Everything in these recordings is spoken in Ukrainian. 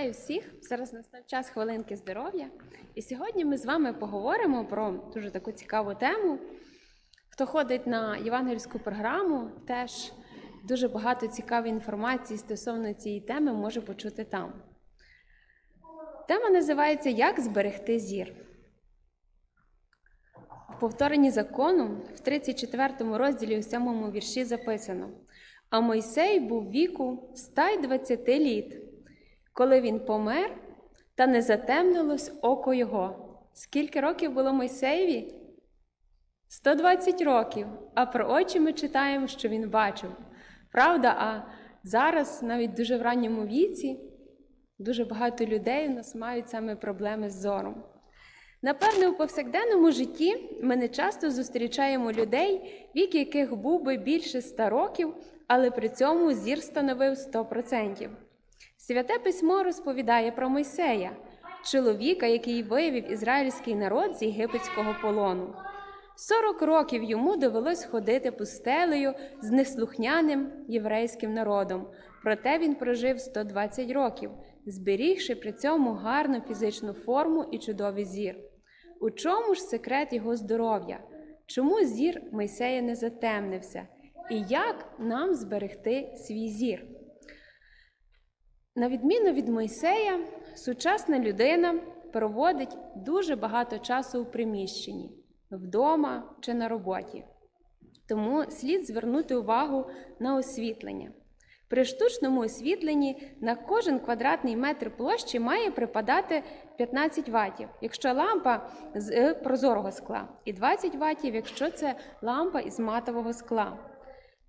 Вітаю всіх! Зараз настав час хвилинки здоров'я. І сьогодні ми з вами поговоримо про дуже таку цікаву тему. Хто ходить на євангельську програму, теж дуже багато цікавої інформації стосовно цієї теми може почути там. Тема називається Як зберегти зір. В повторенні закону в 34 розділі у 7 вірші записано: А Мойсей був віку 120 літ, коли він помер, та не затемнилось око його. Скільки років було Мойсеєві? 120 років. А про очі ми читаємо, що він бачив. Правда, а зараз, навіть дуже в ранньому віці, дуже багато людей у нас мають саме проблеми з зором. Напевне, у повсякденному житті ми не часто зустрічаємо людей, вік яких був би більше ста років, але при цьому зір становив 100%. Святе письмо розповідає про Мойсея, чоловіка, який виявив ізраїльський народ з єгипетського полону. 40 років йому довелось ходити пустелею з неслухняним єврейським народом, проте він прожив 120 років, зберігши при цьому гарну фізичну форму і чудовий зір. У чому ж секрет його здоров'я? Чому зір Мойсея не затемнився? І як нам зберегти свій зір? На відміну від Мойсея, сучасна людина проводить дуже багато часу у приміщенні, вдома чи на роботі. Тому слід звернути увагу на освітлення. При штучному освітленні на кожен квадратний метр площі має припадати 15 ватів, якщо лампа з е, прозорого скла, і 20 ватів, якщо це лампа із матового скла.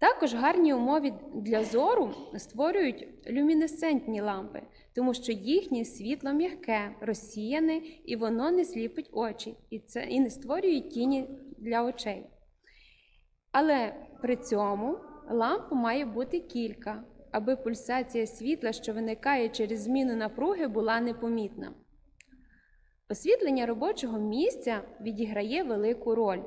Також гарні умови для зору створюють люмінесцентні лампи, тому що їхнє світло м'яке, розсіяне і воно не сліпить очі, і, це, і не створює тіні для очей. Але при цьому ламп має бути кілька, аби пульсація світла, що виникає через зміну напруги, була непомітна. Освітлення робочого місця відіграє велику роль.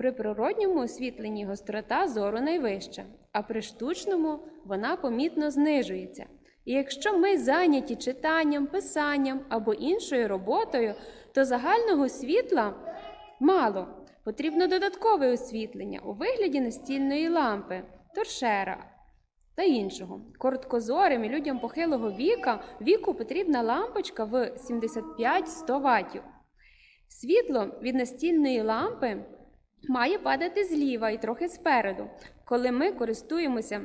При природньому освітленні гострота зору найвища, а при штучному вона помітно знижується. І якщо ми зайняті читанням, писанням або іншою роботою, то загального світла мало. Потрібно додаткове освітлення у вигляді настільної лампи, торшера та іншого. Короткозорим і людям похилого віка, віку потрібна лампочка в 75-100 ватів. Світло від настільної лампи має падати зліва і трохи спереду. Коли ми користуємося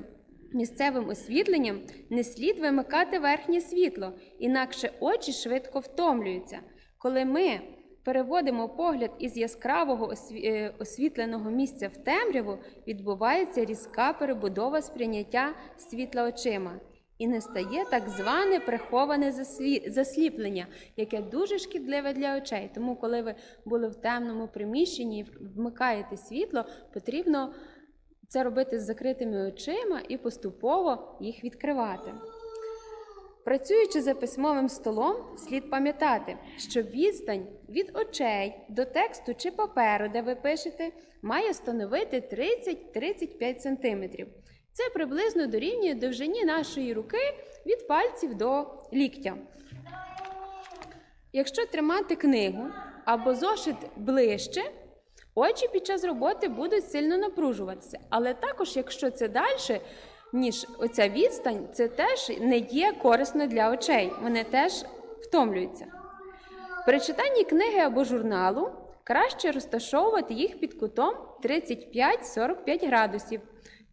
місцевим освітленням, не слід вимикати верхнє світло, інакше очі швидко втомлюються. Коли ми переводимо погляд із яскравого е, освітленого місця в темряву, відбувається різка перебудова сприйняття світла очима. І не стає так зване приховане засліплення, яке дуже шкідливе для очей. Тому, коли ви були в темному приміщенні і вмикаєте світло, потрібно це робити з закритими очима і поступово їх відкривати. Працюючи за письмовим столом, слід пам'ятати, що відстань від очей до тексту чи паперу, де ви пишете, має становити 30-35 см. Це приблизно дорівнює довжині нашої руки від пальців до ліктя. Якщо тримати книгу або зошит ближче, очі під час роботи будуть сильно напружуватися. Але також, якщо це далі, ніж оця відстань, це теж не є корисно для очей. Вони теж втомлюються. При читанні книги або журналу краще розташовувати їх під кутом 35-45 градусів.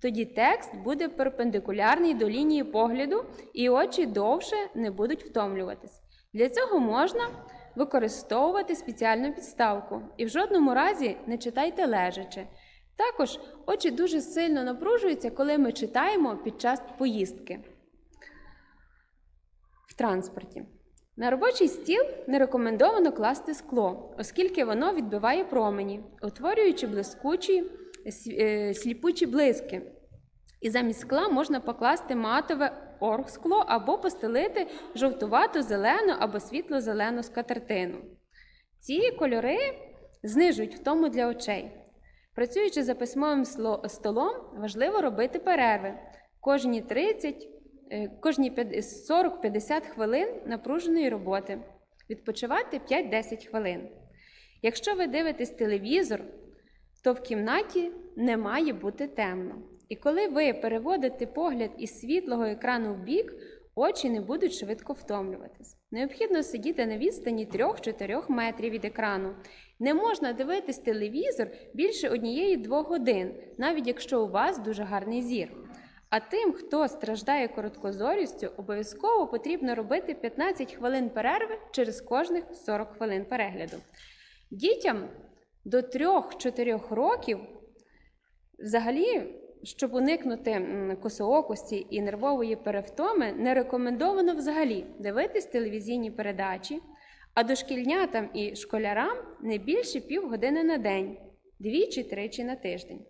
Тоді текст буде перпендикулярний до лінії погляду, і очі довше не будуть втомлюватись. Для цього можна використовувати спеціальну підставку і в жодному разі не читайте лежачи. Також очі дуже сильно напружуються, коли ми читаємо під час поїздки в транспорті. На робочий стіл не рекомендовано класти скло, оскільки воно відбиває промені, утворюючи блискучі сліпучі блиски. І замість скла можна покласти матове оргскло або постелити жовтувато-зелену або світло-зелену скатертину. Ці кольори знижують втому для очей. Працюючи за письмовим столом, важливо робити перерви кожні 30 е, кожні 40-50 хвилин напруженої роботи, відпочивати 5-10 хвилин. Якщо ви дивитесь телевізор, то в кімнаті не має бути темно. І коли ви переводите погляд із світлого екрану в бік, очі не будуть швидко втомлюватись. Необхідно сидіти на відстані 3-4 метрів від екрану. Не можна дивитись телевізор більше однієї-двох годин, навіть якщо у вас дуже гарний зір. А тим, хто страждає короткозорістю, обов'язково потрібно робити 15 хвилин перерви через кожних 40 хвилин перегляду. Дітям до 3-4 років взагалі, щоб уникнути косоокості і нервової перевтоми, не рекомендовано взагалі дивитись телевізійні передачі, а дошкільнятам і школярам не більше півгодини на день, двічі-тричі на тиждень.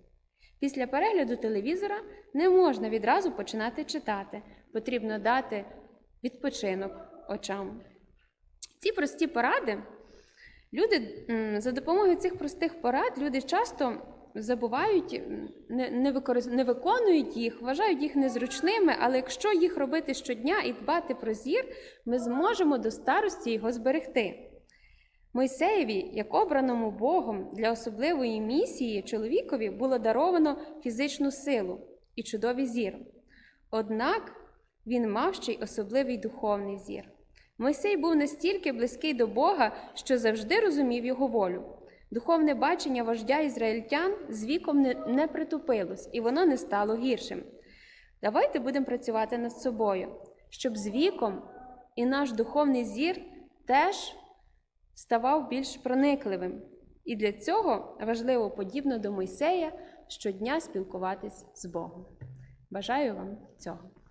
Після перегляду телевізора не можна відразу починати читати, потрібно дати відпочинок очам. Ці прості поради Люди за допомогою цих простих порад люди часто забувають, не, не, використ... не виконують їх, вважають їх незручними, але якщо їх робити щодня і дбати про зір, ми зможемо до старості його зберегти. Мойсеєві, як обраному Богом для особливої місії чоловікові, було даровано фізичну силу і чудовий зір. Однак він мав ще й особливий духовний зір. Мойсей був настільки близький до Бога, що завжди розумів його волю. Духовне бачення вождя ізраїльтян з віком не, притупилось, і воно не стало гіршим. Давайте будемо працювати над собою, щоб з віком і наш духовний зір теж ставав більш проникливим. І для цього важливо, подібно до Мойсея, щодня спілкуватись з Богом. Бажаю вам цього.